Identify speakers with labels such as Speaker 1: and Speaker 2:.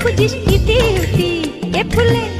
Speaker 1: খুঁজিস ইতি উতি এ ফুলে